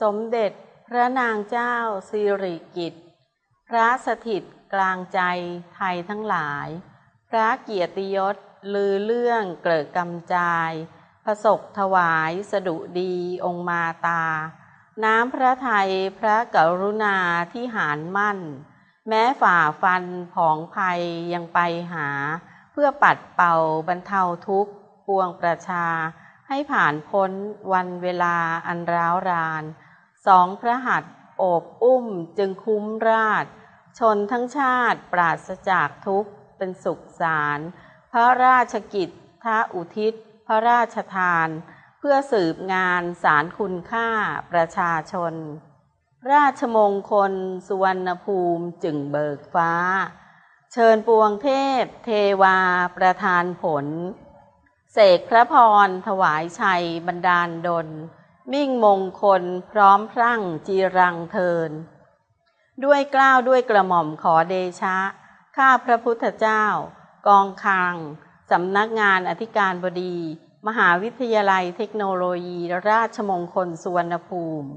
สมเด็จพระนางเจ้าสิริกิติ์พระสถิตกลางใจไทยทั้งหลาย พระเกียรติยศลือเรื่องเกิดกำจายพระศกถวายสดุดีองค์มาตา น้ำพระไทยพระกรุณาที่หารมั่น แม้ฝ่าฟันผองภัยยังไปหา เพื่อปัดเป่าบรรเทาทุกข์ปวงประชา ให้ผ่านพ้นวันเวลาอันร้าวราน สองพระหัตถ์โอบอุ้มจึงคุ้มราช ชนทั้งชาติปราศจากทุกข์เป็นสุขสาร พระราชกิจท้าอุทิศ พระราชทาน เพื่อสืบงานสารคุณค่าประชาชน ราชมงคล สุวรรณภูมิจึงเบิกฟ้า เชิญปวงเทพ เทวาประทานผล เสกพระพรถวายชัยบรรดาลดล มิ่งมงคลพร้อมพรั่งจีรังเทิน ด้วยกล้าวด้วยกระหม่อมขอเดชะ ข้าพระพุทธเจ้า กองคังสำนักงานอธิการบดี มหาวิทยาลัยเทคโนโลยี ราชมงคลสุวรรณภูมิ